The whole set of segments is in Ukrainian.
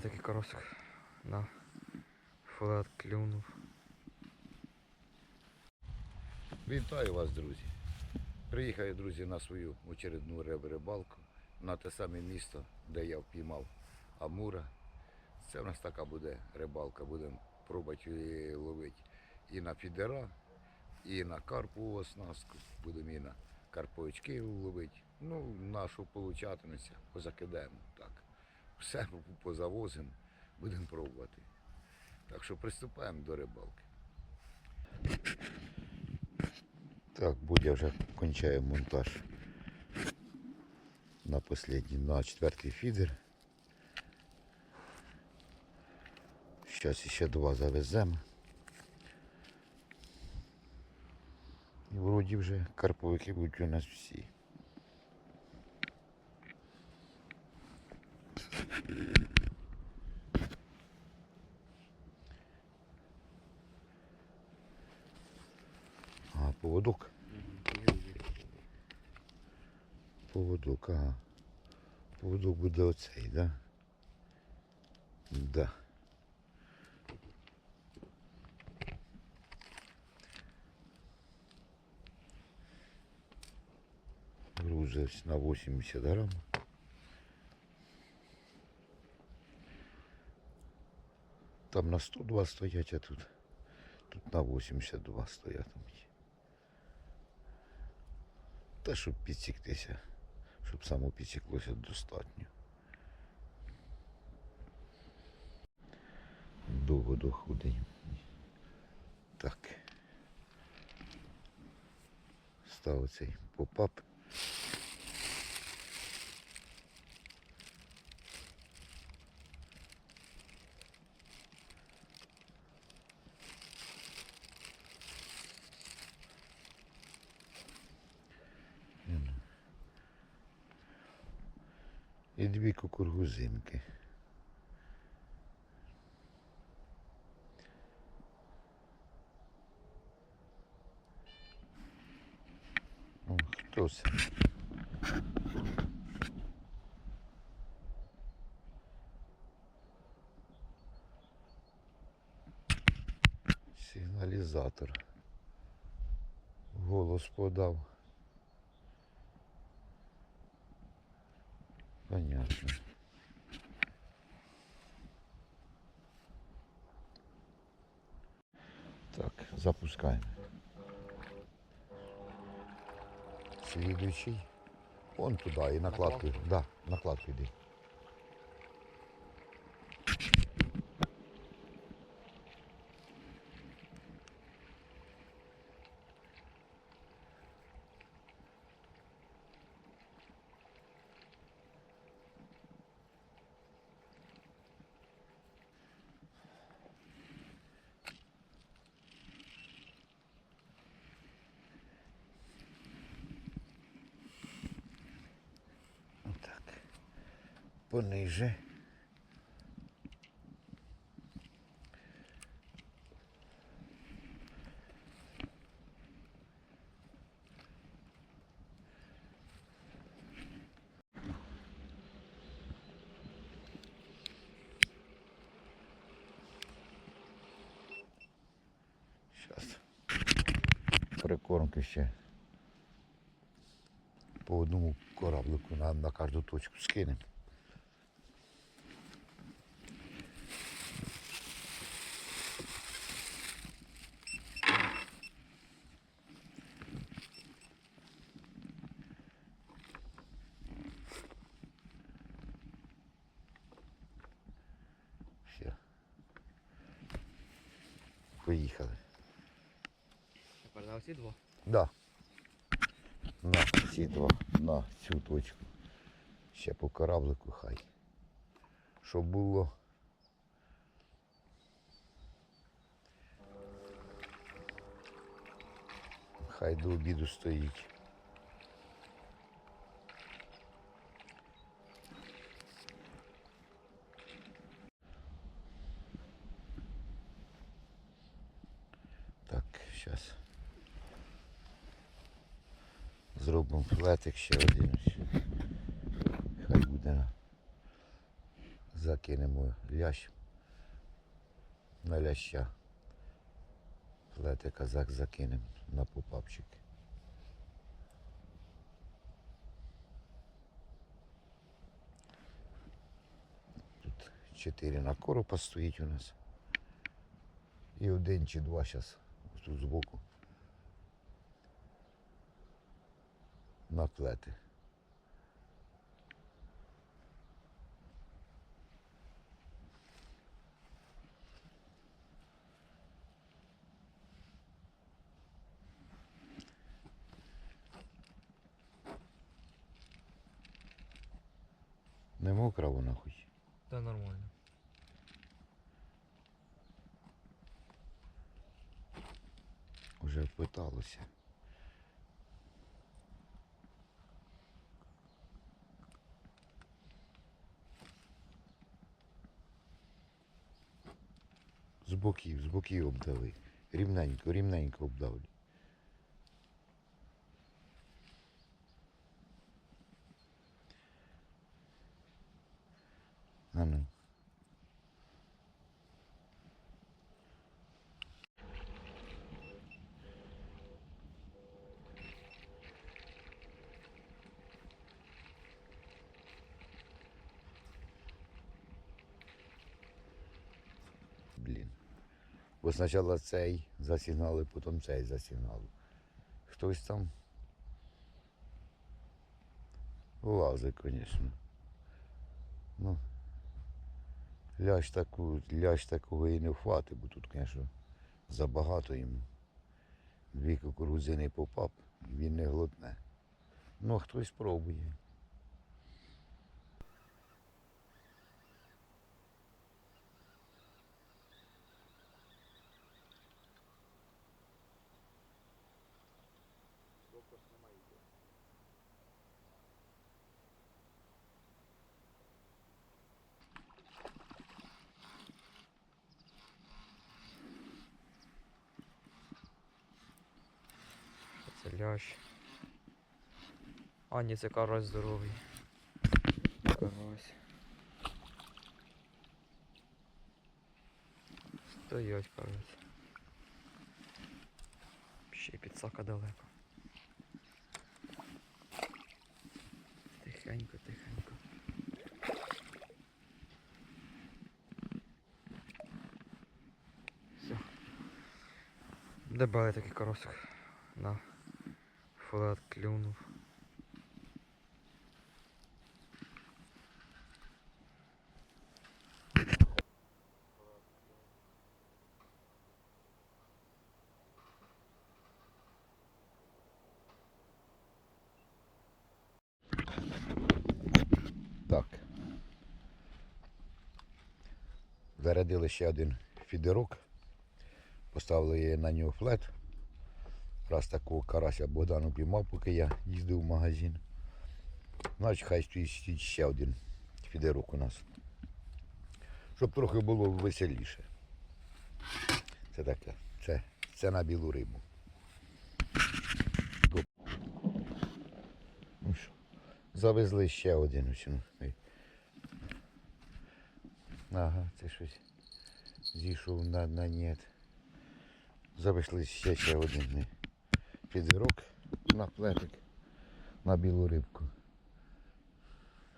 Такий карасик на флет клюнув. Вітаю вас, друзі. Приїхав друзі, на свою очередну рибалку на те саме місто, де я впіймав Амура. Це в нас така буде рибалка. Будемо пробувати ловити і на фідера, і на карпову оснастку. Будемо і на карповички ловити. Ну, нашу получатиметься, позакидаємо так. Все позавозимо, будемо пробувати. Так що приступаємо до рибалки. Так, Будя вже кончає монтаж на последній, на четвертий фідер. Зараз ще два завеземо. І вроді вже карповики будуть у нас всі. А, поводок. Поводок, ага. Поводок буде оцей, да? Да. Грузився на 80 грам. Там на 102 стоять, а тут, тут на 82 стоять. Та щоб підсіктися, щоб само підсіклося достатньо. Довго доходить. Так. Став цей попап. І дві кукургузинки. О, хто це? Сигналізатор. Голос подав. Понятно. Так, запускаем. Следующий. Он туда и накладку. Да, накладку иди. Пониже. Прикормки ще по одному кораблику на, на кожну точку скинемо. Все. Поїхали. Два. Да. На ці два, на цю точку. Ще по кораблику хай. Щоб було. Хай до обіду стоїть. Так, зараз. Зробимо флетик ще один. Хай буде закинемо лящ на ляща. Плетика зак закинемо на попапчики. Тут чотири на коропа стоїть у нас. І один чи два зараз тут збоку. На плети. Не мокра вона хоч. Та нормально. Уже впиталося. З боків, з боків обдали. Рівненько, рівненько обдавлю. А. Бо спочатку цей засігнали, потім цей засігнали. Хтось там лазить, звісно. Ну, ляж таку, ляж такого і не вхвати, бо тут, звісно, забагато йому. Дві кукурудзини попав, він не глотне. Ну, а хтось пробує. Це лящ. А, ні, це карась здоровий. Карась. Стоять, карась. Ще й підсака далеко. Тихенько, тихенько. Все. Дебелий такий каросик. На. Флет клюнув. Так. Зарядили ще один фідерок. Поставили на нього флет. Раз такого карася Богдану піймав, поки я їздив в магазин. Значить, хай стоїть ще один фідерок у нас. Щоб трохи було веселіше. Це таке. Це, це на білу рибу. Ну завезли ще один. ну. Ага, це щось зійшов на, на нет. Завезли ще ще один підвірок на плетик на білу рибку.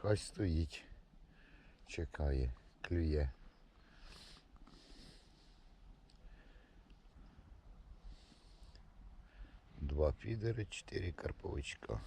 Хай стоїть, чекає, клює. Два підери, чотири карповичка.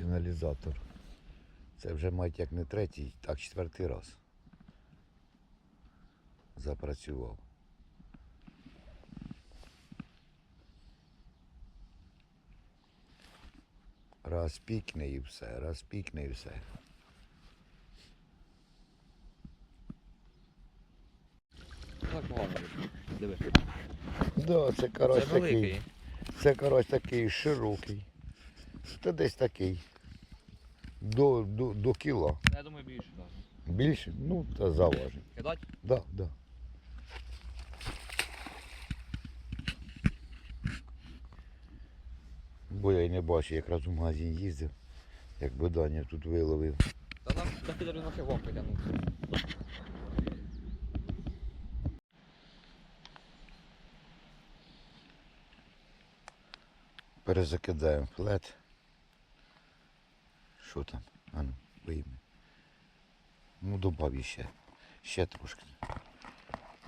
Сигналізатор. Це вже мать як не третій, так четвертий раз. Запрацював. Раз пікне і все, раз пікне і все. Так. Диви. Да, це карась Це такий. великий. Це карась такий широкий. Та десь такий. До, до, до кіла. Я думаю, більше. так. Більше? Ну, та заважить. Кидать? Да, да. Бо я й не бачу, якраз у магазин їздив, як Боданя тут виловив. Та нам на підарю на вам потягнувся. Перезакидаємо флет. Що там? А ну, вийми. Ну, добав ще. Ще трошки.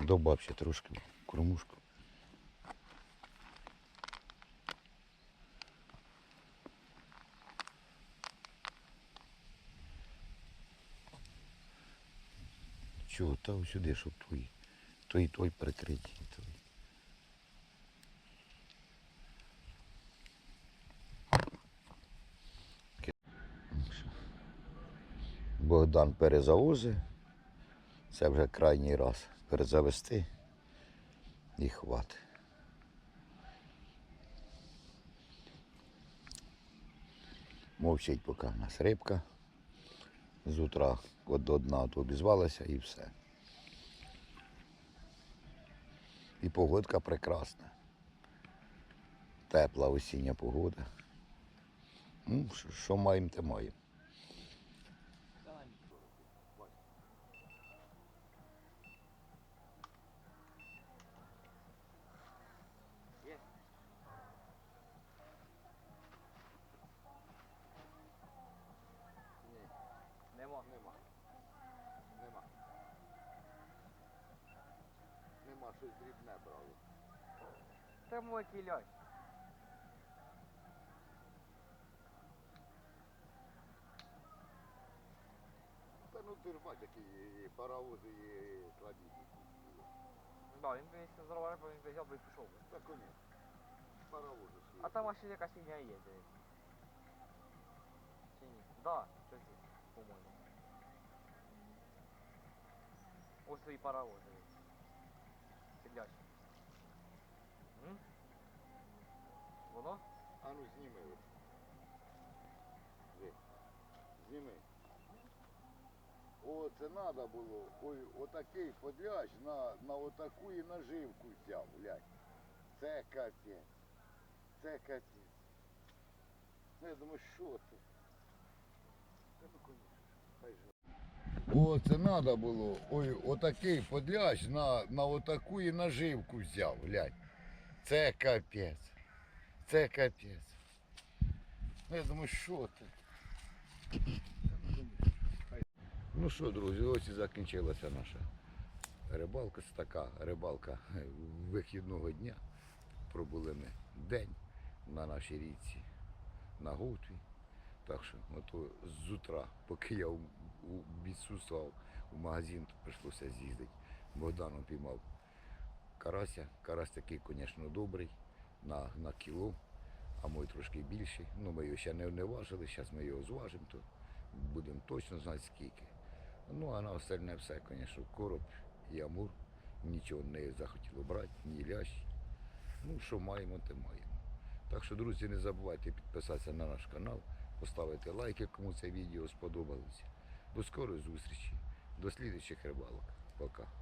Добав ще трошки кормушку. Чого? Та сюди, щоб твої. Той той прикриті. Той. Богдан перезавозить. Це вже крайній раз перезавести і хват. Мовчить поки в нас рибка. З утра от до дна то обізвалася і все. І погодка прекрасна. Тепла осіння погода. Ну, що маємо, те маємо. щось дрібне брало. Це мой кіляй. Та ну ти ж бач, які і паровози і кладіть. Да, він би якщо здорова риба, він би взяв би і пішов би. Та коні. Паровози А там ще якась фігня є, дивись. Чи ні? Да, щось є, по-моєму. Ось твої паровози. Сидячі. М? Воно? А ну зніми. Де? Зніми. О, це треба було. Ой, отакий подляч на, на отаку і наживку взяв, глянь. Це капець. Це капець. Ну, я думаю, що це? Та ну, конечно, хай же. О, це треба було. Ой, отакий подляч на, на отаку і наживку взяв, глянь. Це капець. Це капець. Ну, я думаю, що це? Ну що, друзі, ось і закінчилася наша рибалка. Це така рибалка вихідного дня. Пробули ми день на нашій річці, на Гутві. Так що ото з утра, поки я відсутствував у магазин, то прийшлося з'їздити. Богданом піймав карася. Карась такий, звісно, добрий, на, на кіло, а мой трошки більший. Ну, ми його ще не, не важили, зараз ми його зважимо, то будемо точно знати скільки. Ну, а на остальне все, звісно, короб і амур. Нічого не захотіло брати, ні лящ. Ну, що маємо, те маємо. Так що, друзі, не забувайте підписатися на наш канал, поставити лайки, кому це відео сподобалося. До скорої зустрічі, до слідчих рибалок. Пока.